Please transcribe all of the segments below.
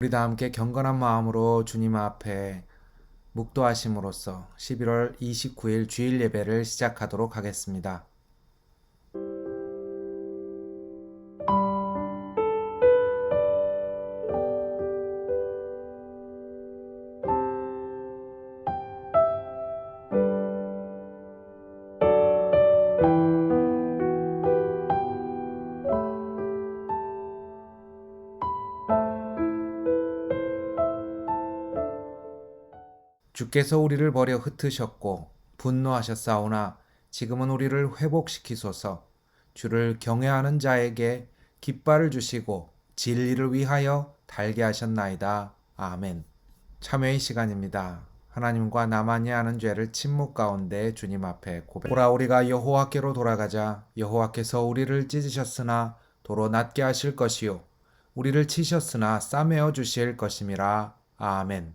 우리 다 함께 경건한 마음으로 주님 앞에 묵도하심으로써 11월 29일 주일 예배를 시작하도록 하겠습니다. 주께서 우리를 버려 흩으셨고 분노하셨사오나 지금은 우리를 회복시키소서 주를 경외하는 자에게 깃발을 주시고 진리를 위하여 달게 하셨나이다. 아멘. 참회의 시간입니다. 하나님과 나만이 아는 죄를 침묵 가운데 주님 앞에 고백. 보라 우리가 여호와께로 돌아가자 여호와께서 우리를 찢으셨으나 도로 낫게 하실 것이요 우리를 치셨으나 싸매어 주실 것임이라. 아멘.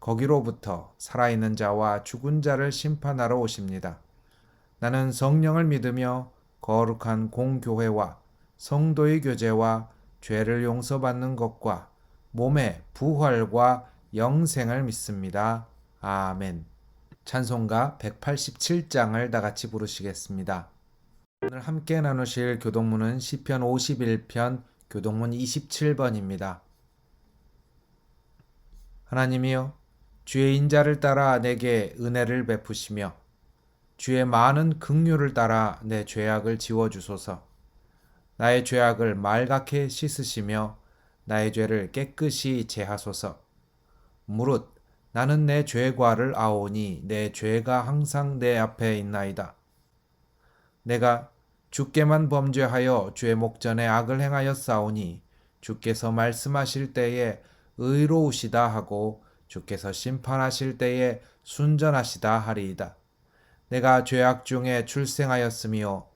거기로부터 살아있는 자와 죽은 자를 심판하러 오십니다. 나는 성령을 믿으며 거룩한 공교회와 성도의 교제와 죄를 용서받는 것과 몸의 부활과 영생을 믿습니다. 아멘. 찬송가 187장을 다 같이 부르시겠습니다. 오늘 함께 나누실 교동문은 시편 51편 교동문 27번입니다. 하나님이여 주의 인자를 따라 내게 은혜를 베푸시며 주의 많은 긍휼을 따라 내 죄악을 지워 주소서. 나의 죄악을 말갛게 씻으시며 나의 죄를 깨끗이 제하소서. 무릇 나는 내 죄과를 아오니 내 죄가 항상 내 앞에 있나이다. 내가 주께만 범죄하여 주의 목전에 악을 행하였사오니 주께서 말씀하실 때에 의로우시다 하고 주께서 심판하실 때에 순전하시다 하리이다. 내가 죄악 중에 출생하였으며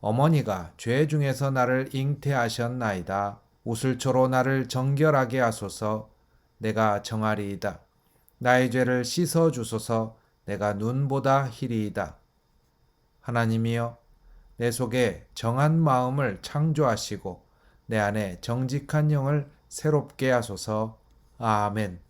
어머니가 죄 중에서 나를 잉태하셨나이다. 우슬초로 나를 정결하게 하소서. 내가 정하리이다. 나의 죄를 씻어 주소서. 내가 눈보다 희리이다. 하나님이여, 내 속에 정한 마음을 창조하시고 내 안에 정직한 영을 새롭게 하소서. 아멘.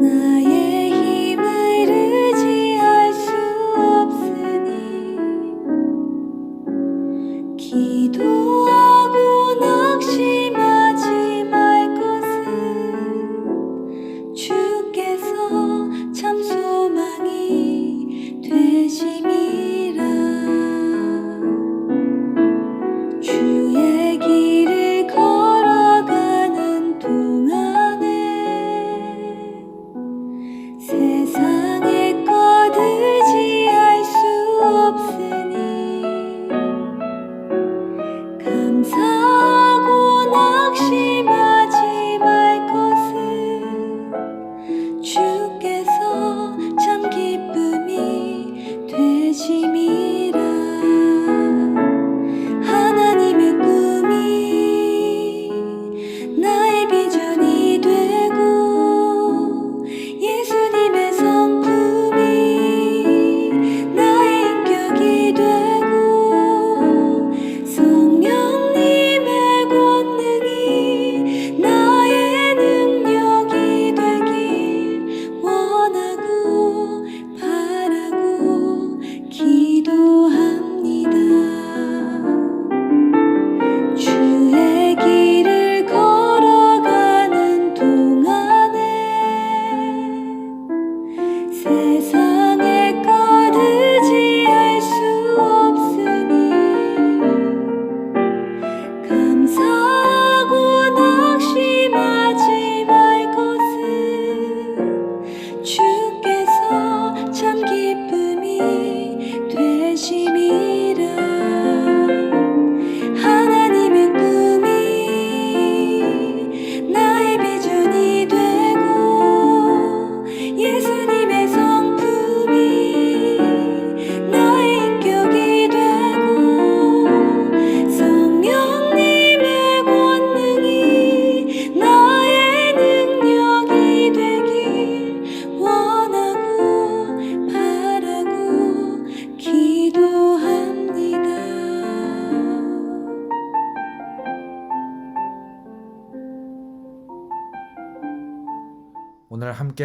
나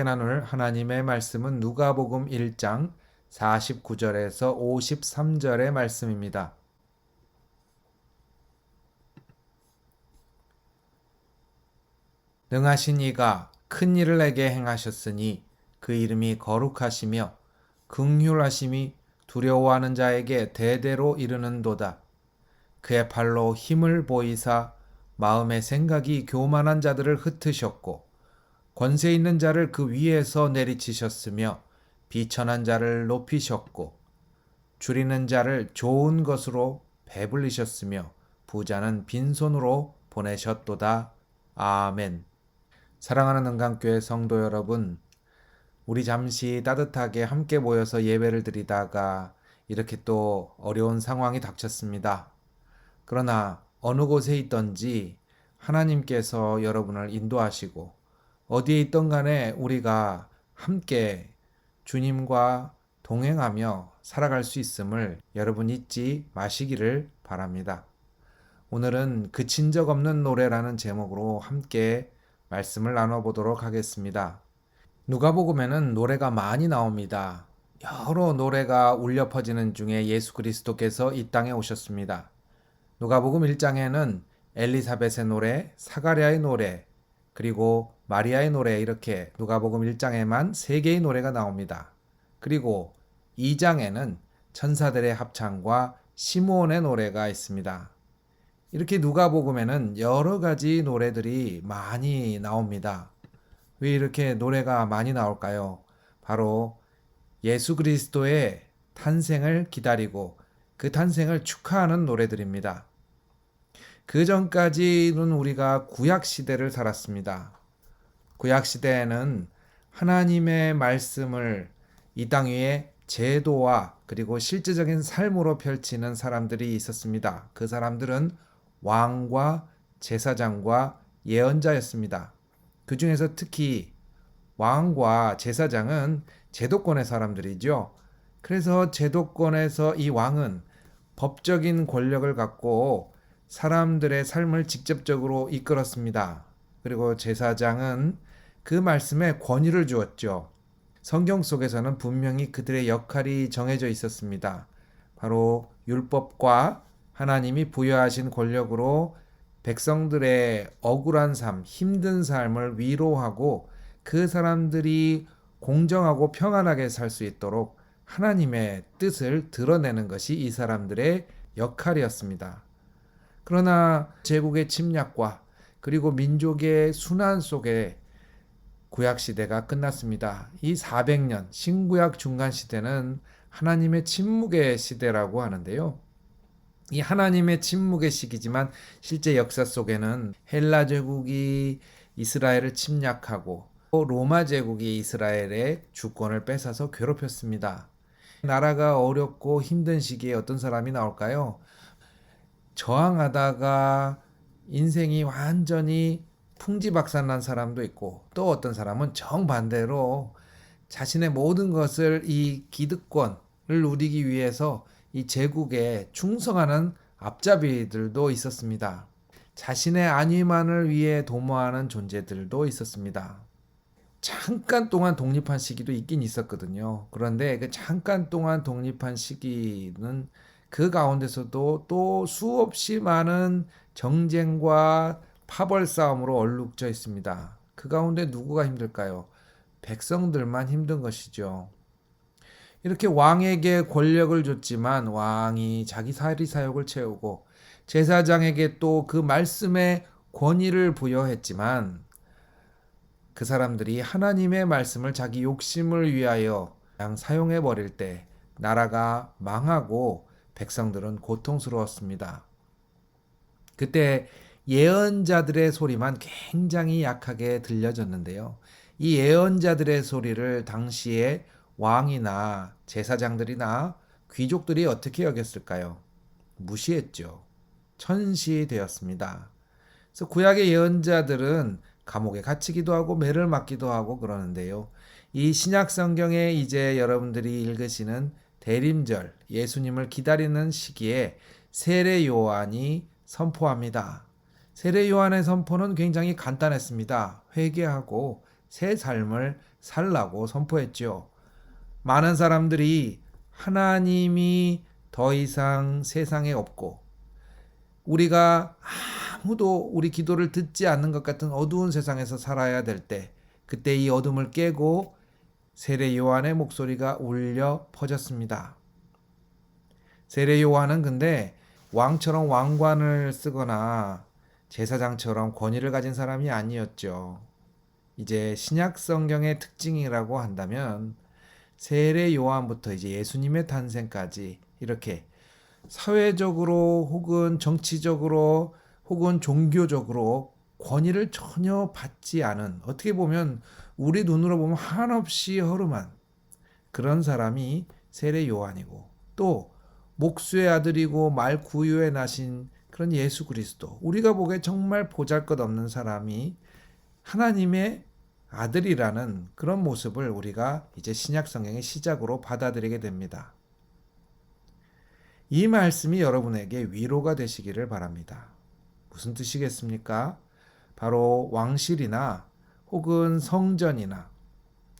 나눌 하나님의 말씀은 누가복음 1장 49절에서 53절의 말씀입니다. 능하신 이가 큰 일을 내게 행하셨으니 그 이름이 거룩하시며 긍휼하심이 두려워하는 자에게 대대로 이르는도다. 그의 팔로 힘을 보이사 마음의 생각이 교만한 자들을 흩으셨고 권세 있는 자를 그 위에서 내리치셨으며 비천한 자를 높이셨고 줄이는 자를 좋은 것으로 배불리셨으며 부자는 빈손으로 보내셨도다. 아멘. 사랑하는 은강교회 성도 여러분, 우리 잠시 따뜻하게 함께 모여서 예배를 드리다가 이렇게 또 어려운 상황이 닥쳤습니다. 그러나 어느 곳에 있던지 하나님께서 여러분을 인도하시고 어디에 있던 간에 우리가 함께 주님과 동행하며 살아갈 수 있음을 여러분 잊지 마시기를 바랍니다. 오늘은 그친 적 없는 노래라는 제목으로 함께 말씀을 나눠보도록 하겠습니다. 누가복음에는 노래가 많이 나옵니다. 여러 노래가 울려 퍼지는 중에 예수 그리스도께서 이 땅에 오셨습니다. 누가복음 1장에는 엘리사벳의 노래, 사가랴의 노래, 그리고 마리아의 노래 이렇게 누가복음 1장에만 3개의 노래가 나옵니다. 그리고 2장에는 천사들의 합창과 시므온의 노래가 있습니다. 이렇게 누가복음에는 여러 가지 노래들이 많이 나옵니다. 왜 이렇게 노래가 많이 나올까요? 바로 예수 그리스도의 탄생을 기다리고 그 탄생을 축하하는 노래들입니다. 그 전까지는 우리가 구약 시대를 살았습니다. 구약 시대에는 하나님의 말씀을 이 땅 위에 제도와 그리고 실제적인 삶으로 펼치는 사람들이 있었습니다. 그 사람들은 왕과 제사장과 예언자였습니다. 그 중에서 특히 왕과 제사장은 제도권의 사람들이죠. 그래서 제도권에서 이 왕은 법적인 권력을 갖고 사람들의 삶을 직접적으로 이끌었습니다. 그리고 제사장은 그 말씀에 권위를 주었죠. 성경 속에서는 분명히 그들의 역할이 정해져 있었습니다. 바로 율법과 하나님이 부여하신 권력으로 백성들의 억울한 삶, 힘든 삶을 위로하고 그 사람들이 공정하고 평안하게 살 수 있도록 하나님의 뜻을 드러내는 것이 이 사람들의 역할이었습니다. 그러나 제국의 침략과 그리고 민족의 순환 속에 구약 시대가 끝났습니다. 이 400년 신구약 중간 시대는 하나님의 침묵의 시대라고 하는데요. 이 하나님의 침묵의 시기지만 실제 역사 속에는 헬라 제국이 이스라엘을 침략하고 로마 제국이 이스라엘의 주권을 뺏어서 괴롭혔습니다. 나라가 어렵고 힘든 시기에 어떤 사람이 나올까요? 저항하다가 인생이 완전히 풍지박산 난 사람도 있고 또 어떤 사람은 정반대로 자신의 모든 것을 이 기득권을 누리기 위해서 이 제국에 충성하는 앞잡이들도 있었습니다. 자신의 안위만을 위해 도모하는 존재들도 있었습니다. 잠깐 동안 독립한 시기도 있긴 있었거든요. 그런데 그 잠깐 동안 독립한 시기는 그 가운데서도 또 수없이 많은 정쟁과 파벌 싸움으로 얼룩져 있습니다. 그 가운데 누구가 힘들까요? 백성들만 힘든 것이죠. 이렇게 왕에게 권력을 줬지만 왕이 자기 사리 사욕을 채우고 제사장에게 또 그 말씀에 권위를 부여했지만 그 사람들이 하나님의 말씀을 자기 욕심을 위하여 그냥 사용해 버릴 때 나라가 망하고 백성들은 고통스러웠습니다. 그때 예언자들의 소리만 굉장히 약하게 들려졌는데요. 이 예언자들의 소리를 당시에 왕이나 제사장들이나 귀족들이 어떻게 여겼을까요? 무시했죠. 천시되었습니다. 그래서 구약의 예언자들은 감옥에 갇히기도 하고 매를 맞기도 하고 그러는데요. 이 신약 성경에 이제 여러분들이 읽으시는 대림절 예수님을 기다리는 시기에 세례 요한이 선포합니다. 세례 요한의 선포는 굉장히 간단했습니다. 회개하고 새 삶을 살라고 선포했죠. 많은 사람들이 하나님이 더 이상 세상에 없고 우리가 아무도 우리 기도를 듣지 않는 것 같은 어두운 세상에서 살아야 될 때 그때 이 어둠을 깨고 세례 요한의 목소리가 울려 퍼졌습니다. 세례 요한은 근데 왕처럼 왕관을 쓰거나 제사장처럼 권위를 가진 사람이 아니었죠. 이제 신약 성경의 특징이라고 한다면 세례 요한부터 이제 예수님의 탄생까지 이렇게 사회적으로 혹은 정치적으로 혹은 종교적으로 권위를 전혀 받지 않은 어떻게 보면 우리 눈으로 보면 한없이 허름한 그런 사람이 세례 요한이고 또 목수의 아들이고 말 구유에 나신 그런 예수 그리스도 우리가 보기에 정말 보잘 것 없는 사람이 하나님의 아들이라는 그런 모습을 우리가 이제 신약 성경의 시작으로 받아들이게 됩니다. 이 말씀이 여러분에게 위로가 되시기를 바랍니다. 무슨 뜻이겠습니까? 바로 왕실이나 혹은 성전이나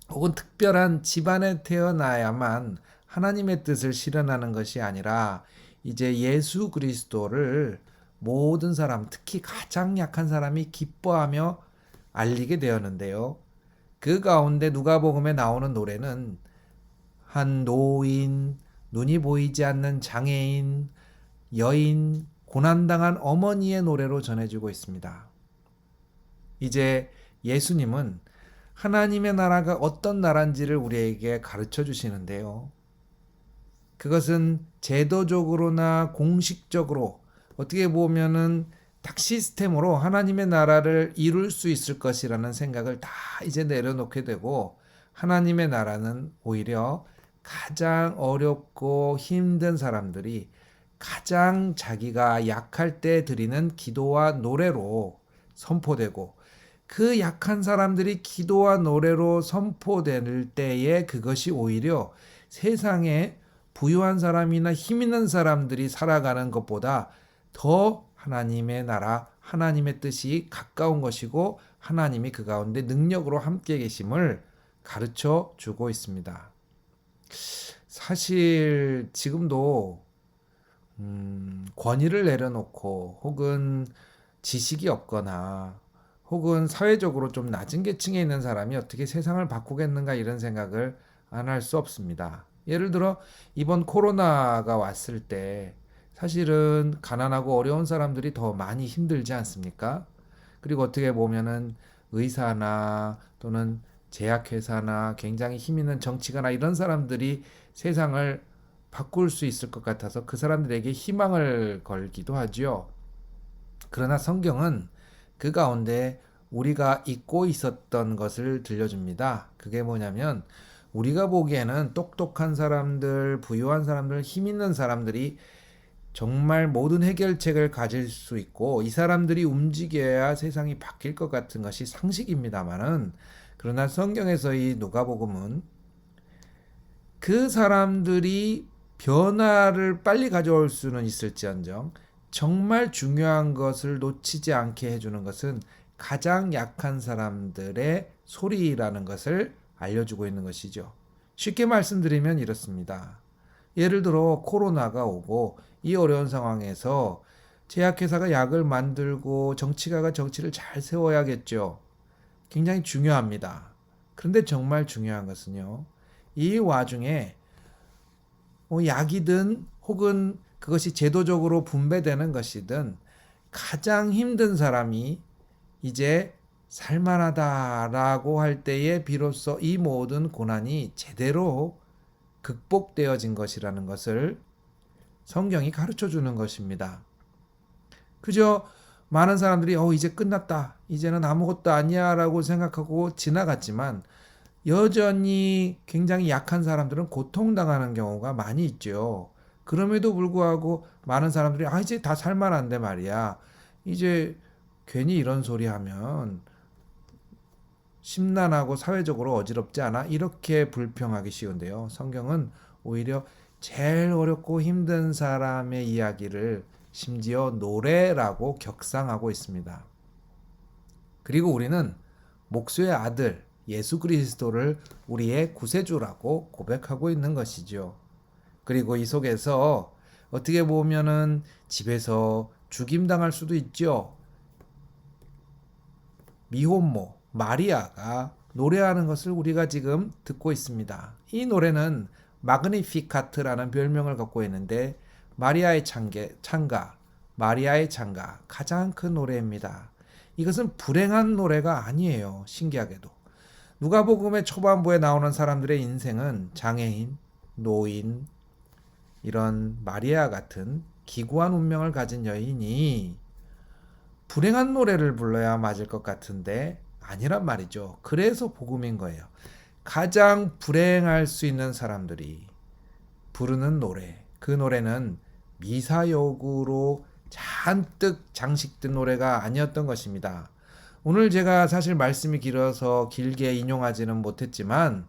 혹은 특별한 집안에 태어나야만 하나님의 뜻을 실현하는 것이 아니라 이제 예수 그리스도를 모든 사람, 특히 가장 약한 사람이 기뻐하며 알리게 되었는데요. 그 가운데 누가복음에 나오는 노래는 한 노인, 눈이 보이지 않는 장애인, 여인, 고난당한 어머니의 노래로 전해지고 있습니다. 이제 예수님은 하나님의 나라가 어떤 나라인지를 우리에게 가르쳐 주시는데요. 그것은 제도적으로나 공식적으로 어떻게 보면은 딱 시스템으로 하나님의 나라를 이룰 수 있을 것이라는 생각을 다 이제 내려놓게 되고 하나님의 나라는 오히려 가장 어렵고 힘든 사람들이 가장 자기가 약할 때 드리는 기도와 노래로 선포되고 그 약한 사람들이 기도와 노래로 선포될 때에 그것이 오히려 세상에 부유한 사람이나 힘 있는 사람들이 살아가는 것보다 더 하나님의 나라, 하나님의 뜻이 가까운 것이고 하나님이 그 가운데 능력으로 함께 계심을 가르쳐 주고 있습니다. 사실 지금도 음, 권위를 내려놓고 혹은 지식이 없거나 혹은 사회적으로 좀 낮은 계층에 있는 사람이 어떻게 세상을 바꾸겠는가 이런 생각을 안 할 수 없습니다. 예를 들어 이번 코로나가 왔을 때 사실은 가난하고 어려운 사람들이 더 많이 힘들지 않습니까? 그리고 어떻게 보면은 의사나 또는 제약회사나 굉장히 힘 있는 정치가나 이런 사람들이 세상을 바꿀 수 있을 것 같아서 그 사람들에게 희망을 걸기도 하지요. 그러나 성경은 그 가운데 우리가 잊고 있었던 것을 들려줍니다. 그게 뭐냐면 우리가 보기에는 똑똑한 사람들, 부유한 사람들, 힘 있는 사람들이 정말 모든 해결책을 가질 수 있고 이 사람들이 움직여야 세상이 바뀔 것 같은 것이 상식입니다만은 그러나 성경에서 이 누가복음은 그 사람들이 변화를 빨리 가져올 수는 있을지언정 정말 중요한 것을 놓치지 않게 해주는 것은 가장 약한 사람들의 소리라는 것을 알려주고 있는 것이죠. 쉽게 말씀드리면 이렇습니다. 예를 들어 코로나가 오고 이 어려운 상황에서 제약회사가 약을 만들고 정치가가 정치를 잘 세워야겠죠. 굉장히 중요합니다. 그런데 정말 중요한 것은요. 이 와중에 뭐 약이든 혹은 그것이 제도적으로 분배되는 것이든 가장 힘든 사람이 이제 살만하다라고 할 때에 비로소 이 모든 고난이 제대로 극복되어진 것이라는 것을 성경이 가르쳐 주는 것입니다. 그저 많은 사람들이 어 이제 끝났다. 이제는 아무것도 아니야라고 생각하고 지나갔지만 여전히 굉장히 약한 사람들은 고통당하는 경우가 많이 있죠. 그럼에도 불구하고 많은 사람들이 아 이제 다 살만한데 말이야. 이제 괜히 이런 소리 하면 심란하고 사회적으로 어지럽지 않아? 이렇게 불평하기 쉬운데요. 성경은 오히려 제일 어렵고 힘든 사람의 이야기를 심지어 노래라고 격상하고 있습니다. 그리고 우리는 목수의 아들, 예수 그리스도를 우리의 구세주라고 고백하고 있는 것이죠. 그리고 이 속에서 어떻게 보면은 집에서 죽임당할 수도 있죠. 미혼모 마리아가 노래하는 것을 우리가 지금 듣고 있습니다. 이 노래는 마그니피카트라는 별명을 갖고 있는데 마리아의 창게, 창가, 마리아의 창가 가장 큰 노래입니다. 이것은 불행한 노래가 아니에요. 신기하게도. 누가복음의 초반부에 나오는 사람들의 인생은 장애인, 노인, 이런 마리아 같은 기구한 운명을 가진 여인이 불행한 노래를 불러야 맞을 것 같은데 아니란 말이죠. 그래서 복음인 거예요. 가장 불행할 수 있는 사람들이 부르는 노래. 그 노래는 미사여구로 잔뜩 장식된 노래가 아니었던 것입니다. 오늘 제가 사실 말씀이 길어서 길게 인용하지는 못했지만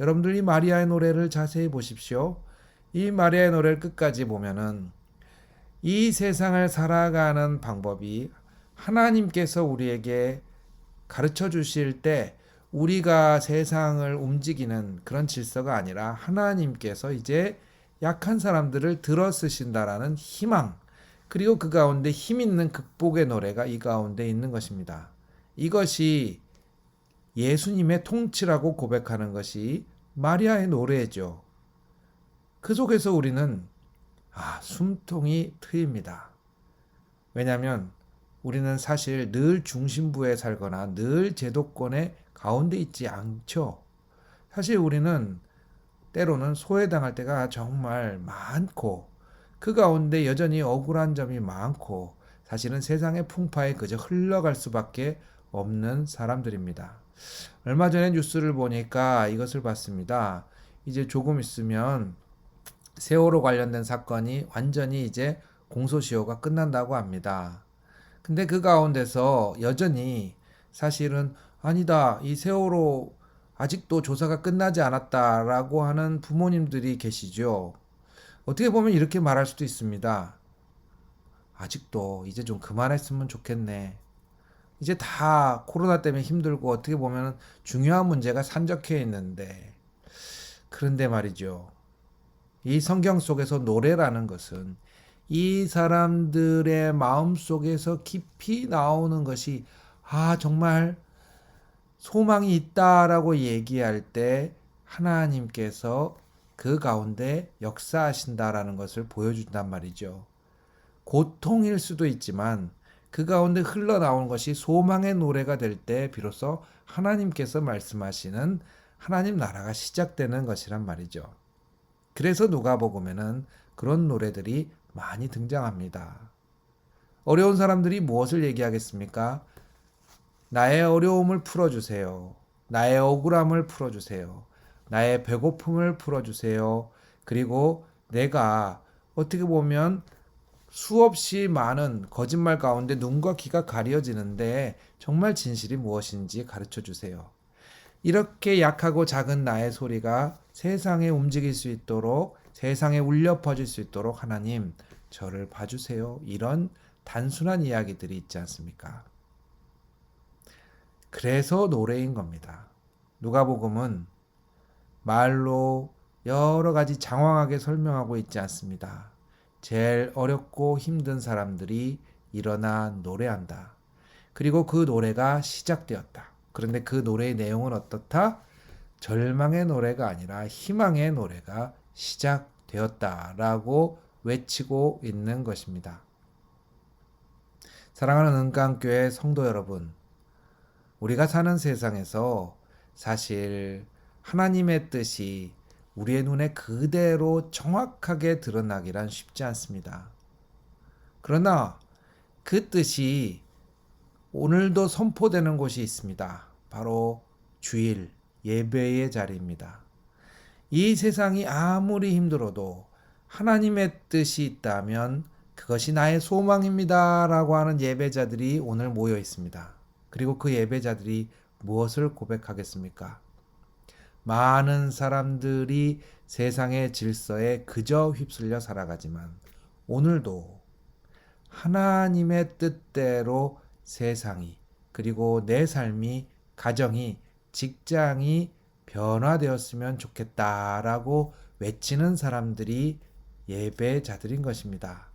여러분들 이 마리아의 노래를 자세히 보십시오. 이 마리아의 노래를 끝까지 보면은 이 세상을 살아가는 방법이 하나님께서 우리에게 가르쳐 주실 때 우리가 세상을 움직이는 그런 질서가 아니라 하나님께서 이제 약한 사람들을 들어 쓰신다라는 희망 그리고 그 가운데 힘 있는 극복의 노래가 이 가운데 있는 것입니다. 이것이 예수님의 통치라고 고백하는 것이 마리아의 노래죠. 그 속에서 우리는 아, 숨통이 트입니다. 왜냐하면 우리는 사실 늘 중심부에 살거나 늘 제도권의 가운데 있지 않죠. 사실 우리는 때로는 소외당할 때가 정말 많고 그 가운데 여전히 억울한 점이 많고 사실은 세상의 풍파에 그저 흘러갈 수밖에 없는 사람들입니다. 얼마 전에 뉴스를 보니까 이것을 봤습니다. 이제 조금 있으면 세월호 관련된 사건이 완전히 이제 공소시효가 끝난다고 합니다. 근데 그 가운데서 여전히 사실은 아니다. 이 세월호 아직도 조사가 끝나지 않았다라고 하는 부모님들이 계시죠. 어떻게 보면 이렇게 말할 수도 있습니다. 아직도 이제 좀 그만했으면 좋겠네. 이제 다 코로나 때문에 힘들고 어떻게 보면 중요한 문제가 산적해 있는데 그런데 말이죠. 이 성경 속에서 노래라는 것은 이 사람들의 마음 속에서 깊이 나오는 것이 아 정말 소망이 있다라고 얘기할 때 하나님께서 그 가운데 역사하신다라는 것을 보여준단 말이죠. 고통일 수도 있지만 그 가운데 흘러나오는 것이 소망의 노래가 될 때 비로소 하나님께서 말씀하시는 하나님 나라가 시작되는 것이란 말이죠. 그래서 누가복음에는 그런 노래들이 많이 등장합니다. 어려운 사람들이 무엇을 얘기하겠습니까? 나의 어려움을 풀어주세요. 나의 억울함을 풀어주세요. 나의 배고픔을 풀어주세요. 그리고 내가 어떻게 보면 수없이 많은 거짓말 가운데 눈과 귀가 가려지는데 정말 진실이 무엇인지 가르쳐 주세요. 이렇게 약하고 작은 나의 소리가 세상에 움직일 수 있도록 세상에 울려 퍼질 수 있도록 하나님 저를 봐주세요. 이런 단순한 이야기들이 있지 않습니까? 그래서 노래인 겁니다. 누가복음은 말로 여러 가지 장황하게 설명하고 있지 않습니다. 제일 어렵고 힘든 사람들이 일어나 노래한다. 그리고 그 노래가 시작되었다. 그런데 그 노래의 내용은 어떻다? 절망의 노래가 아니라 희망의 노래가 시작되었다라고 외치고 있는 것입니다. 사랑하는 은강교회 성도 여러분, 우리가 사는 세상에서 사실 하나님의 뜻이 우리의 눈에 그대로 정확하게 드러나기란 쉽지 않습니다. 그러나 그 뜻이 오늘도 선포되는 곳이 있습니다. 바로 주일 예배의 자리입니다. 이 세상이 아무리 힘들어도 하나님의 뜻이 있다면 그것이 나의 소망입니다. 라고 하는 예배자들이 오늘 모여 있습니다. 그리고 그 예배자들이 무엇을 고백하겠습니까? 많은 사람들이 세상의 질서에 그저 휩쓸려 살아가지만 오늘도 하나님의 뜻대로 세상이 그리고 내 삶이 가정이 직장이 변화되었으면 좋겠다라고 외치는 사람들이 예배자들인 것입니다.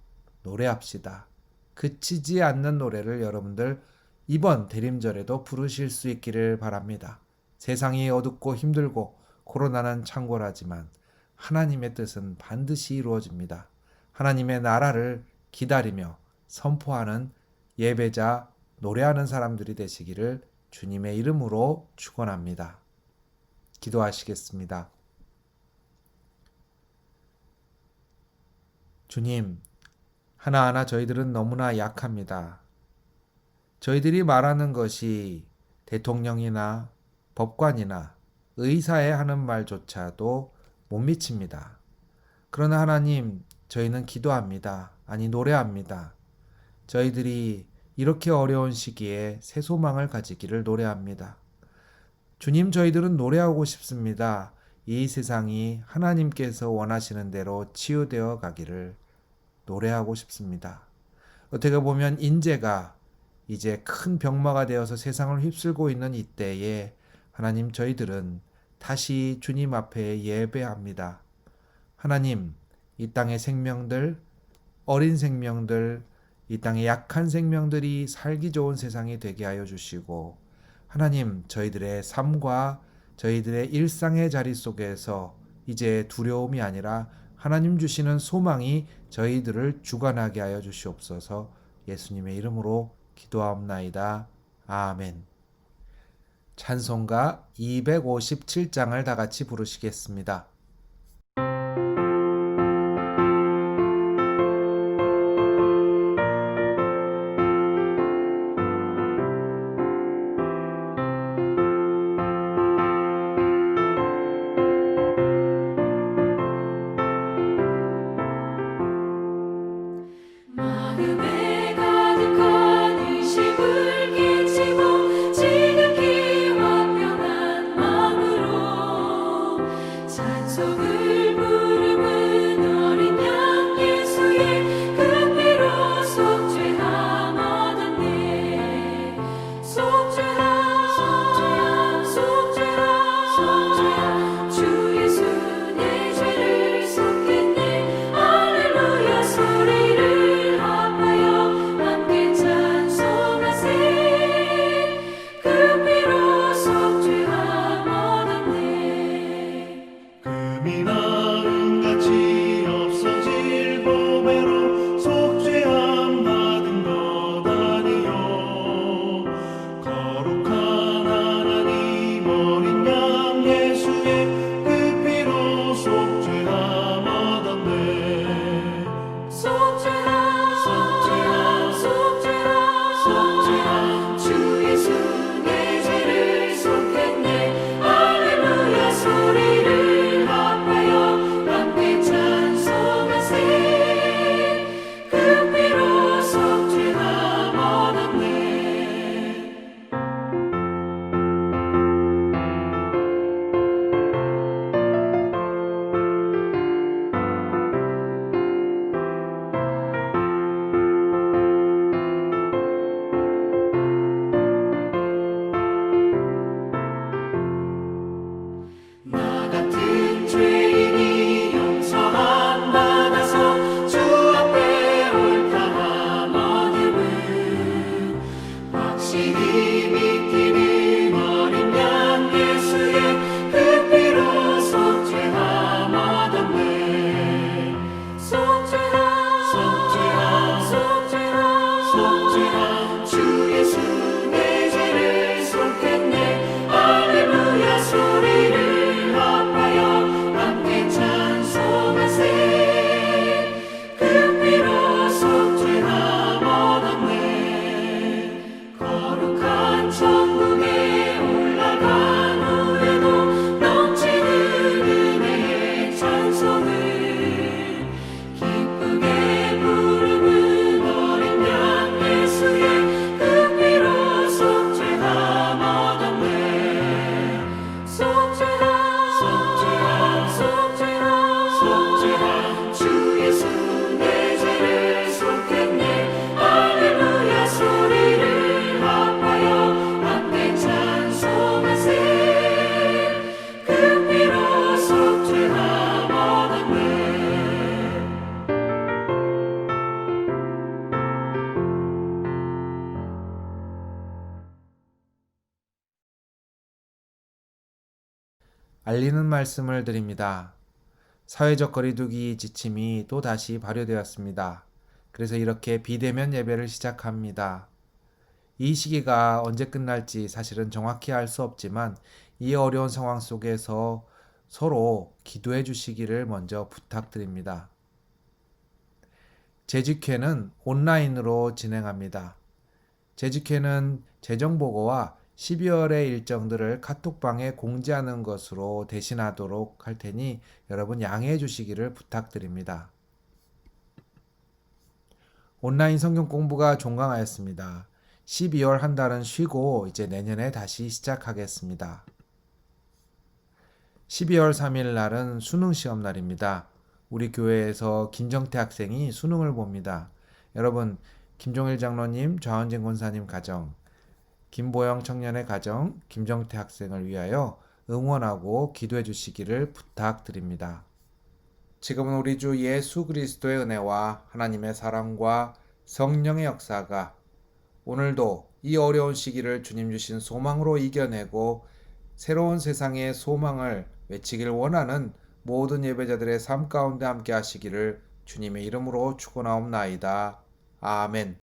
노래합시다. 그치지 않는 노래를 여러분들 이번 대림절에도 부르실 수 있기를 바랍니다. 세상이 어둡고 힘들고 코로나는 창궐하지만 하나님의 뜻은 반드시 이루어집니다. 하나님의 나라를 기다리며 선포하는 예배자, 노래하는 사람들이 되시기를 주님의 이름으로 축원합니다. 기도하시겠습니다. 주님, 하나하나 저희들은 너무나 약합니다. 저희들이 말하는 것이 대통령이나 법관이나 의사의 하는 말조차도 못 미칩니다. 그러나 하나님, 저희는 기도합니다. 아니, 노래합니다. 저희들이 이렇게 어려운 시기에 새 소망을 가지기를 노래합니다. 주님, 저희들은 노래하고 싶습니다. 이 세상이 하나님께서 원하시는 대로 치유되어 가기를 노래하고 싶습니다. 어떻게 보면 인재가 이제 큰 병마가 되어서 세상을 휩쓸고 있는 이때에 하나님 저희들은 다시 주님 앞에 예배합니다. 하나님, 이 땅의 생명들, 어린 생명들, 이 땅의 약한 생명들이 살기 좋은 세상이 되게 하여 주시고, 하나님, 저희들의 삶과 저희들의 일상의 자리 속에서 이제 두려움이 아니라 하나님 주시는 소망이 저희들을 주관하게 하여 주시옵소서 예수님의 이름으로 기도하옵나이다. 아멘. 찬송가 257장을 다 같이 부르시겠습니다. 알리는 말씀을 드립니다. 사회적 거리두기 지침이 또 다시 발효되었습니다. 그래서 이렇게 비대면 예배를 시작합니다. 이 시기가 언제 끝날지 사실은 정확히 알 수 없지만 이 어려운 상황 속에서 서로 기도해 주시기를 먼저 부탁드립니다. 재직회는 온라인으로 진행합니다. 재직회는 재정보고와 12월의 일정들을 카톡방에 공지하는 것으로 대신하도록 할 테니 여러분 양해해 주시기를 부탁드립니다. 온라인 성경 공부가 종강하였습니다. 12월 한 달은 쉬고 이제 내년에 다시 시작하겠습니다. 12월 3일 날은 수능 시험 날입니다. 우리 교회에서 김정태 학생이 수능을 봅니다. 여러분, 김종일 장로님, 좌원진 권사님 가정, 김보영 청년의 가정, 김정태 학생을 위하여 응원하고 기도해 주시기를 부탁드립니다. 지금은 우리 주 예수 그리스도의 은혜와 하나님의 사랑과 성령의 역사가 오늘도 이 어려운 시기를 주님 주신 소망으로 이겨내고 새로운 세상의 소망을 외치길 원하는 모든 예배자들의 삶 가운데 함께 하시기를 주님의 이름으로 축원하옵나이다. 아멘.